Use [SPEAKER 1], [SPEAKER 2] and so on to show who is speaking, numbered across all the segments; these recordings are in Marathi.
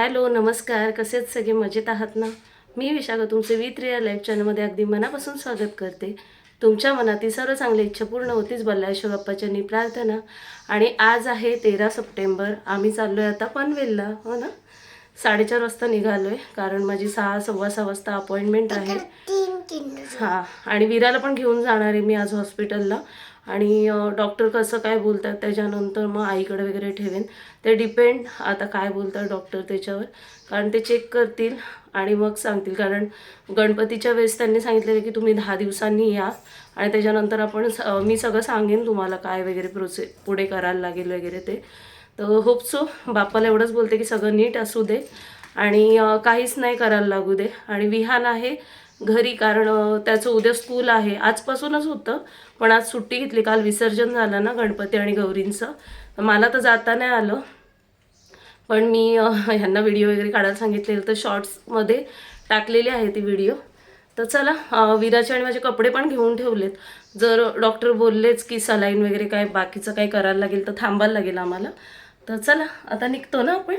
[SPEAKER 1] हॅलो नमस्कार. कसे आहेत सगळे? मजेत आहात ना? मी विशाखा तुमचे विथ रिअल लाईफ चॅनलमध्ये अगदी मनापासून स्वागत करते. तुमच्या मनातील सर्व चांगली इच्छा पूर्ण होतीच बल्लाळेश्वर बाप्पाच्यांनी प्रार्थना. आणि आज आहे तेरा सप्टेंबर. आम्ही चाललो आहे आता पनवेलला. हो ना? साडेचार वाजता निघालो आहे कारण माझी सहा सव्वा सहा वाजता अपॉइंटमेंट आहे. हां आणि विराला पण घेऊन जाणार आहे मी आज हॉस्पिटलला. आणि डॉक्टर कसं काय बोलतात त्याच्यानंतर मग आईकडे वगैरे ठेवेन. ते डिपेंड आता काय बोलतात डॉक्टर त्याच्यावर. कारण ते चेक करतील आणि मग सांगतील. कारण गणपतीच्या वेळेस त्यांनी सांगितलेलं की तुम्ही दहा दिवसांनी या. आणि त्याच्यानंतर आपण स- मी सगळं सांगेन तुम्हाला काय वगैरे प्रोसे पुढे करायला लागेल वगैरे ते. तर होप सो बाप्पाला एवढंच बोलते की सगळं नीट असू दे. आणि काहीच नाही करायला लागू दे. आणि विहान आहे घरी कारण त्याचं उद्या स्कूल आहे. आजपासूनच होतं पण आज सुट्टी घेतली. काल विसर्जन झालं ना गणपती आणि गौरींचं. मला तर जाता नाही आलं. पण मी ह्यांना व्हिडिओ वगैरे काढायला सांगितलेलं तर शॉर्ट्समध्ये टाकलेली आहे ती व्हिडिओ तर चला विराचे आणि माझे कपडे पण घेऊन ठेवलेत. जर डॉक्टर बोललेच की सलाईन वगैरे काय बाकीचं काही करायला लागेल तर थांबायला लागेल आम्हाला. तर चला आता निघतो ना आपण.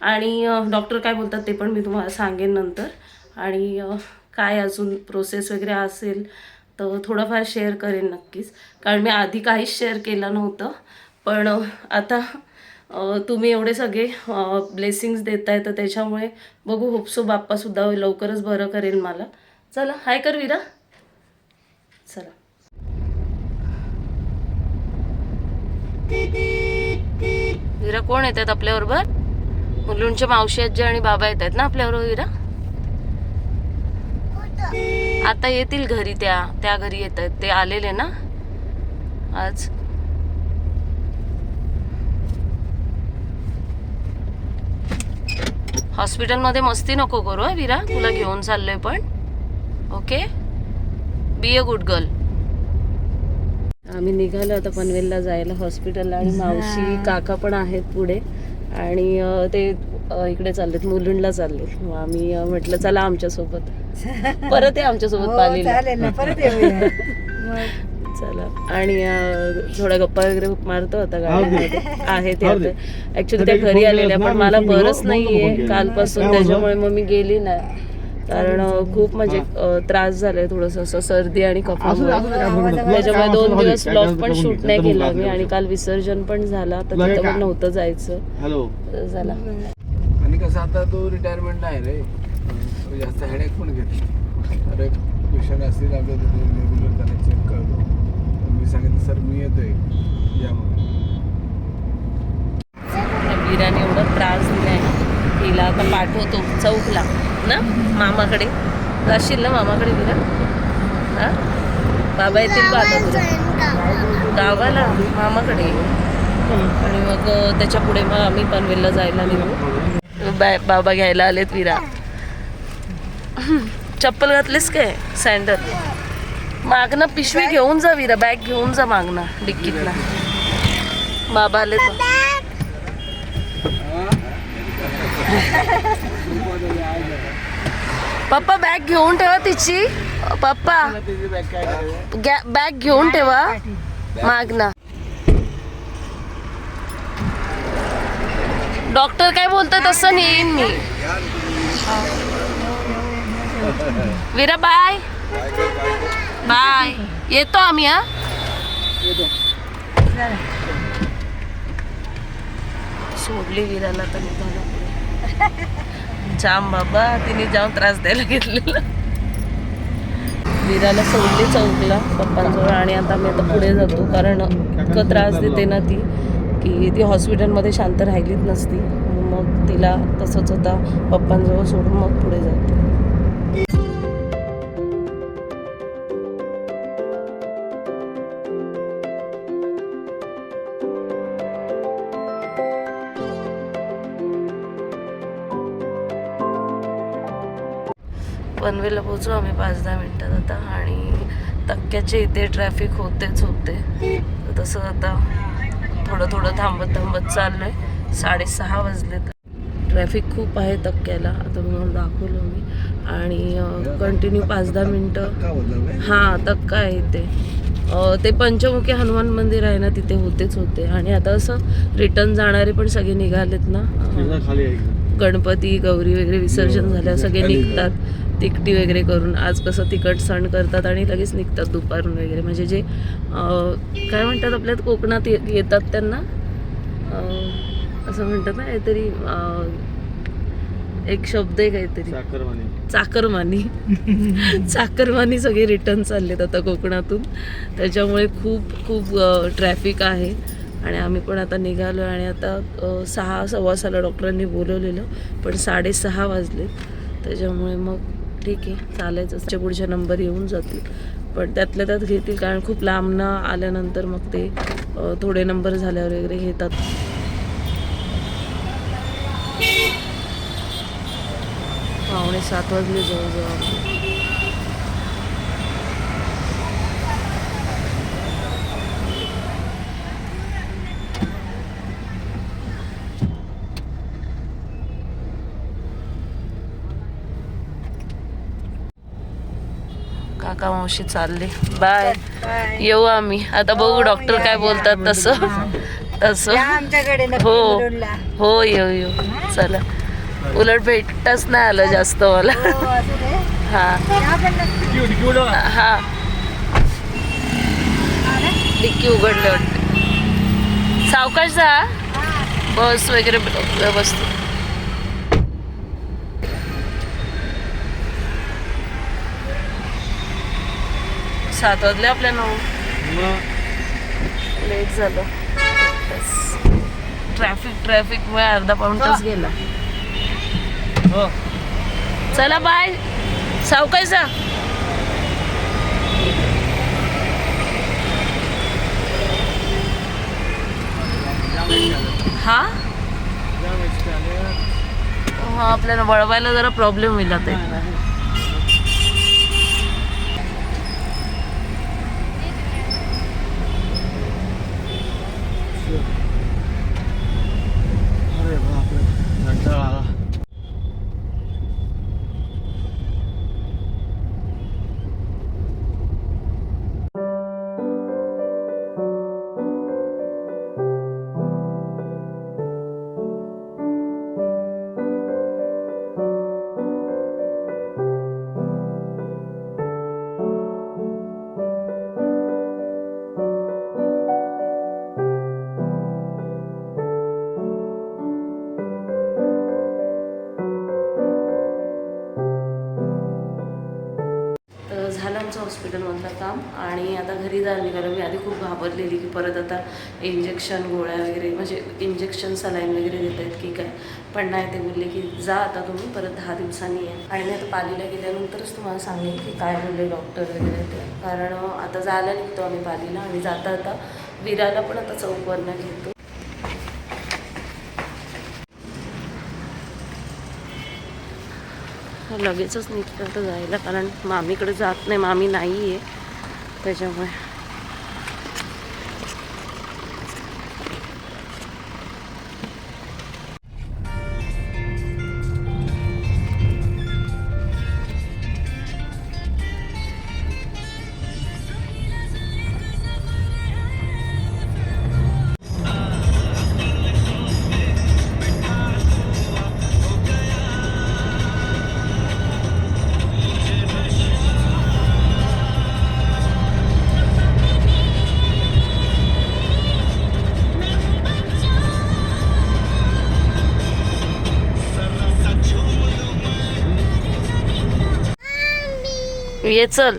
[SPEAKER 1] आणि डॉक्टर काय बोलतात ते पण मी तुम्हाला सांगेन नंतर. आणि काय अजून प्रोसेस वगैरे असेल तर थोडंफार शेअर करेन नक्कीच. कारण मी आधी काहीच शेअर केलं नव्हतं. पण आता तुम्ही एवढे सगळे ब्लेसिंग्स देत आहे तर त्याच्यामुळे बघू होपसो बाप्पासुद्धा लवकरच बरं करेल मला. चला हाय कर विरा चला. विरा कोण येतात आपल्याबरोबर? मुलुंच्या मावशी आजी आणि बाबा येत आहेत ना आपल्याबरोबर विरा? आता येतील घरी त्या त्या घरी येत आहेत ते आलेले ना? आज. हॉस्पिटलमध्ये मस्ती नको करू हं, विरा? तुला घेऊन चाललोय पण. Okay? Be a good girl आम्ही निघालो आता पनवेलला जायला हॉस्पिटलला आणि मावशी काका पण आहेत पुढे. आणि ते इकडे चाललेत मुलुंडला चाललेत. मग आम्ही म्हटलं चला आमच्यासोबत. परत आहे आमच्यासोबत
[SPEAKER 2] हो,
[SPEAKER 1] पालीला.
[SPEAKER 2] चालेल ना परत येऊया. मग?
[SPEAKER 1] चला. आणि थोड्या गप्पा वगैरे मारतो आता गाडीमध्ये आहे ते आता. ऍक्च्युली त्या घरी आलेल्या पण मला बरंच नाहीये कालपासून. त्याच्यामुळे मग मी गेली नाही. कारण खूप म्हणजे त्रास झालाय थोडस. असं सर्दी आणि कफामुळे त्याच्यामुळे दोन दिवस ब्लॉग पण शूट नाही केला मी आणि काल विसर्जन पण झाला. तर तिथं पण नव्हतं जायचं. झाला
[SPEAKER 3] कसं आता तो रिटायरमेंट आहे रे. तो जास्त हेडेक पण घेत नाही. अरे पेशंट असतील आपल्या तिथे रेग्युलर त्याला चेक करतो. मी सांगितलं सर मी येतोय. या म्हणून
[SPEAKER 1] वीराने एवढा त्रास दिलाय तिला आता पाठवतो चौकला ना मामाकडे. जाशील ना मामाकडे विरा हा? बाबा येतील बा आता तुला गावाला मामाकडे. आणि मग त्याच्या पुढे मग आम्ही पनवेलला जायला निघू. बाबा घ्यायला आलेत विरा. चप्पल घातलीस काय? सँडल मागणं पिशवी घेऊन जा विरा बॅग घेऊन जा मागणं डिक्कीतला. बाबा आलेत. पप्पा बॅग घेऊन ठेवा तिची. पप्पा
[SPEAKER 3] बॅग
[SPEAKER 1] घेऊन ठेवा. मागना डॉक्टर काय बोलतात तसं नेईन मी. विरा बाय. बाय. येतो आम्ही हा? सोडली विराला तर जाम बाबा तिने जाम त्रास द्यायला घेतलेला. विराला सोडली चौकला पप्पांजवळ आणि आता मी आता पुढे जातो कारण इतकं त्रास देते ना ती. की ती हॉस्पिटलमध्ये शांत राहिलीच नसती. मग तिला तसंच होता पप्पांजवळ सोडून मग पुढे जाते पनवेलला पोहोचू आम्ही पाच दहा मिनिटात आता आणि तक्क्याच्या इथे ट्रॅफिक होतेच होते. तसं आता थोडं थोडं थांबत थांबत चाललंय. साडेसहा वाजले ट्रॅफिक खूप आहे तक्क्याला. आता तुम्हाला दाखवलं मी. आणि कंटिन्यू पाच दहा मिनटं. हां तक्का आहे इथे. ते पंचमुखी हनुमान मंदिर आहे ना तिथे होतेच होते. आणि आता असं रिटर्न जाणारे पण सगळे निघालेत ना.
[SPEAKER 3] खाली
[SPEAKER 1] गणपती गौरी वगैरे विसर्जन
[SPEAKER 3] हो,
[SPEAKER 1] झाल्या सगळे निघतात तिकटी वगैरे करून. आज कसं तिकट सण करतात आणि लगेच निघतात दुपारून वगैरे. म्हणजे जे काय म्हणतात आपल्यात कोकणात येतात त्यांना असं म्हणतात ना काहीतरी एक शब्द आहे काहीतरी. चाकरमानी. चाकरमानी. सगळे रिटर्न चाललेत आता कोकणातून. त्याच्यामुळे खूप खूप ट्रॅफिक आहे. आणि आम्ही पण आता निघालो आणि आता सहा सव्वासाला डॉक्टरांनी बोलवलेलं पण साडेसहा वाजले. त्याच्यामुळे मग ठीक आहे चालायचं. त्याच्या पुढच्या नंबर येऊन जातील. पण त्यातल्या त्यात घेतील कारण खूप लांबनं आल्यानंतर मग ते थोडे नंबर झाल्यावर वगैरे घेतात. पावणे सात वाजले जवळजवळ. काका मावशी चालले. Bye
[SPEAKER 2] bye.
[SPEAKER 1] येऊ आम्ही. आता बघू
[SPEAKER 2] हो,
[SPEAKER 1] डॉक्टर
[SPEAKER 2] या,
[SPEAKER 1] काय. बोलतात तसं. तसं.
[SPEAKER 2] या आमच्याकडे नक्की
[SPEAKER 1] हो. हो येऊ येऊ. चला. उलट भेटताच नाही आलं जास्त मला.
[SPEAKER 2] हो.
[SPEAKER 1] हा.
[SPEAKER 2] या पण नक्की.
[SPEAKER 1] हा. डिक्की उघडले वाटते. सावकाश जा. बस वगैरे व्यवस्थित सात वाजले आपल्या नऊ. लेट झालं. ट्रॅफिक ट्रॅफिकमुळे अर्धा पाऊण तास गेला. चला बाय सावकाश जा. हा? हा आपल्याला वळवायला जरा प्रॉब्लेम होईल आता. आणि आता मी आधी खूप घाबरलेली की परत आता इंजेक्शन गोळ्या वगैरे म्हणजे इंजेक्शन सलाईन वगैरे देत आहेत की काय. पण नाही ते बोलले की जा आता तुम्ही परत दहा दिवसांनी या. आणि मी आता पालीला गेल्यानंतरच तुम्हाला सांगेन की काय बोलले डॉक्टर वगैरे ते. कारण आता जायला निघतो आम्ही पालीला आणि जाता आता विराला पण आता चौकवरनं घेतो. लगेचच निघतं आता जायला कारण मामीकडे जात नाही मामी नाही आहे त्याच्यामुळे. ये चल.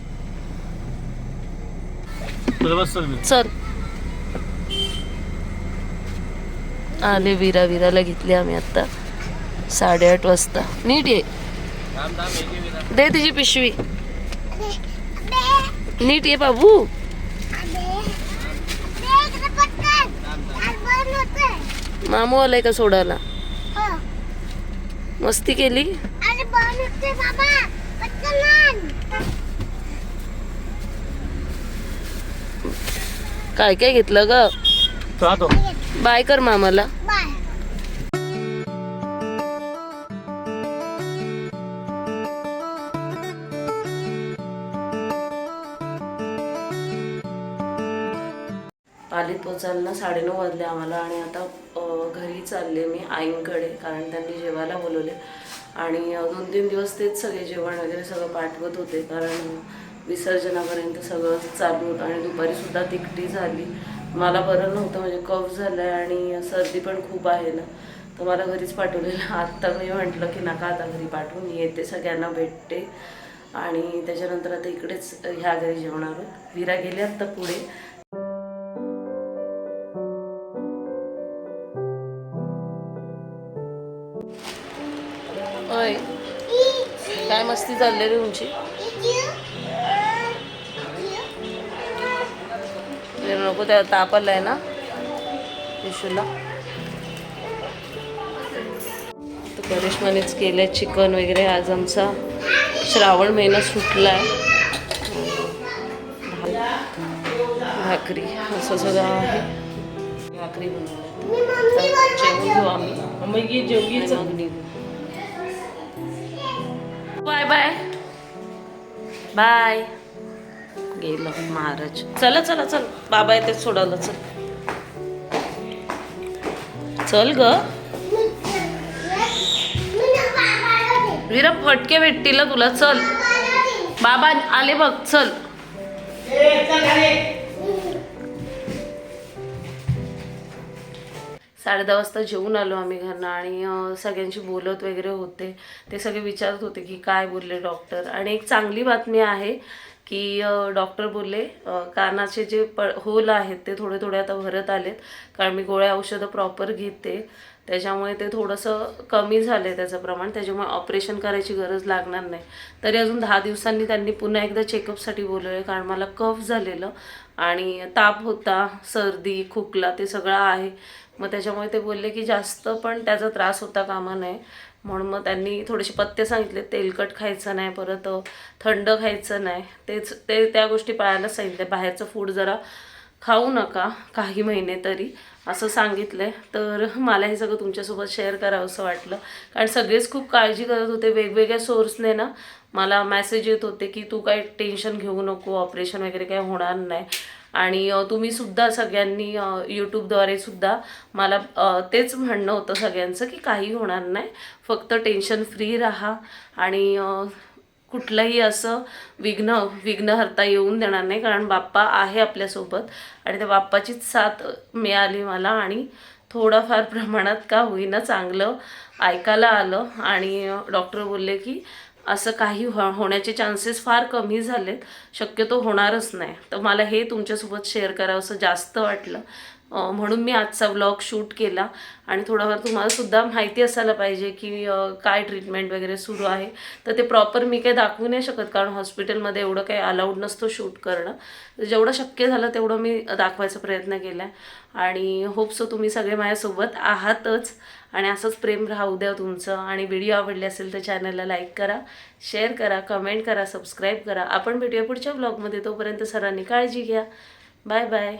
[SPEAKER 1] चल आले विरा विराला घेतली आम्ही आता. साडेआठ वाजता. नीट ये. दे तिची पिशवी. नीट ये बाबू. मामू आलाय का सोडायला? मस्ती केली? काय काय घेतलं ग? बाय कर मामाला. पालीत पोचायला ना साडेनऊ वाजले आम्हाला आणि आता घरी चालले मी आईंकडे कारण त्यांनी जेवायला बोलवले. आणि दोन तीन दिवस तेच सगळे जेवण वगैरे सगळं पाठवत होते कारण विसर्जनापर्यंत सगळं चालू होतं आणि दुपारीसुद्धा तिकटी झाली. मला बरं नव्हतं म्हणजे कफ झालं आहे आणि सर्दी पण खूप आहे ना. तर मला घरीच पाठवलेलं. आत्ता मी म्हटलं की नका आता घरी पाठवून मी येते सगळ्यांना भेटते. आणि त्याच्यानंतर आता इकडेच ह्या घरी जेवणार आहोत विरा गेले आत्ता पुढे. काय मस्ती चालली रे तुमची? नको त्या ताप आहे ना? विशूला तर करिश्मानेच आहे चिकन वगैरे आज आमचा श्रावण महिना सुटलाय भाकरी असं सगळं आहे. भाकरी बनवल्या जेवून घेऊ आम्ही मग निघू बाय बाय. बाय. गेलं महाराज. चला चला चल. बाबा येते सोडवलं चल. चल ग. विरा फटके भेटतील तुला चल. बाबा आले बघ चल. साडे दहा वाजता जेवून आलो आम्ही घरनं आणि सगळ्यांशी बोलत वगैरे होते. ते सगळे विचारत होते की काय बोलले डॉक्टर आणि एक चांगली बातमी आहे की डॉक्टर बोलले कानाचे जे प होल आहेत ते थोडे थोडे आता भरत आलेत. कारण मी गोळ्या औषधं प्रॉपर घेते. त्याच्यामुळे ते थोडंसं कमी झालं आहे त्याचं प्रमाण. त्याच्यामुळे ऑपरेशन करायची गरज लागणार नाही. तरी अजून दहा दिवसांनी त्यांनी पुन्हा एकदा चेकअपसाठी बोलवलं कारण मला कफ झालेलं आणि ताप होता सर्दी खोकला ते सगळं आहे. मग त्याच्यामुळे ते बोलले की जास्त पण त्याचा त्रास होता कामा नये. म्हणून मग त्यांनी थोडेसे पत्ते सांगितले तेलकट खायचं नाही परत थंड खायचं नाही. तेच ते त्या गोष्टी पाळायला सांगितले. बाहेरचं फूड जरा खाऊ नका काही महिने तरी असं सांगितलंय तर मला हे सगळं तुमच्यासोबत शेअर करावं असं वाटलं. कारण सगळेच खूप काळजी करत होते. वेगवेगळ्या सोर्सने ना मला मॅसेज येत होते की तू काही टेन्शन घेऊ नको ऑपरेशन वगैरे काही होणार नाही. आणि तुम्ही सुद्धा सगळ्यांनी यूट्यूबद्वारे सुद्धा मला तेच म्हणणं होतं सगळ्यांचं की काही होणार नाही. फक्त टेन्शन फ्री राहा आणि कुठलंही असं विघ्न विघ्नहर्ता येऊन देणार नाही. कारण बाप्पा आहे आपल्यासोबत आणि त्या बाप्पाचीच साथ मिळाली मला आणि थोडंफार प्रमाणात का होईना चांगलं ऐकायला आलं. आणि डॉक्टर बोलले की असं काही हो होण्याचे चान्सेस फार कमी झालेत. शक्यतो होणारच नाही. तर मला हे तुमच्यासोबत शेअर करावं असं जास्त वाटलं. म्हणून मी आजचा व्लॉग शूट केला. आणि थोडाफार तुम्हालासुद्धा माहिती असायला पाहिजे की काय ट्रीटमेंट वगैरे सुरू आहे. तर ते प्रॉपर मी काही दाखवू नाही शकत. कारण हॉस्पिटलमध्ये एवढं काही अलाउड नसतो शूट करणं. जेवढं शक्य झालं तेवढं मी दाखवायचा प्रयत्न केला आहे आणि होप सो तुम्ही सगळे माझ्यासोबत आहातच. आणि असंच प्रेम राहू द्या तुमचं. आणि व्हिडिओ आवडले असेल तर चॅनलला लाईक करा शेअर करा कमेंट करा सबस्क्राईब करा. आपण भेटूया पुढच्या ब्लॉगमध्ये तोपर्यंत सरांनी काळजी घ्या. Bye bye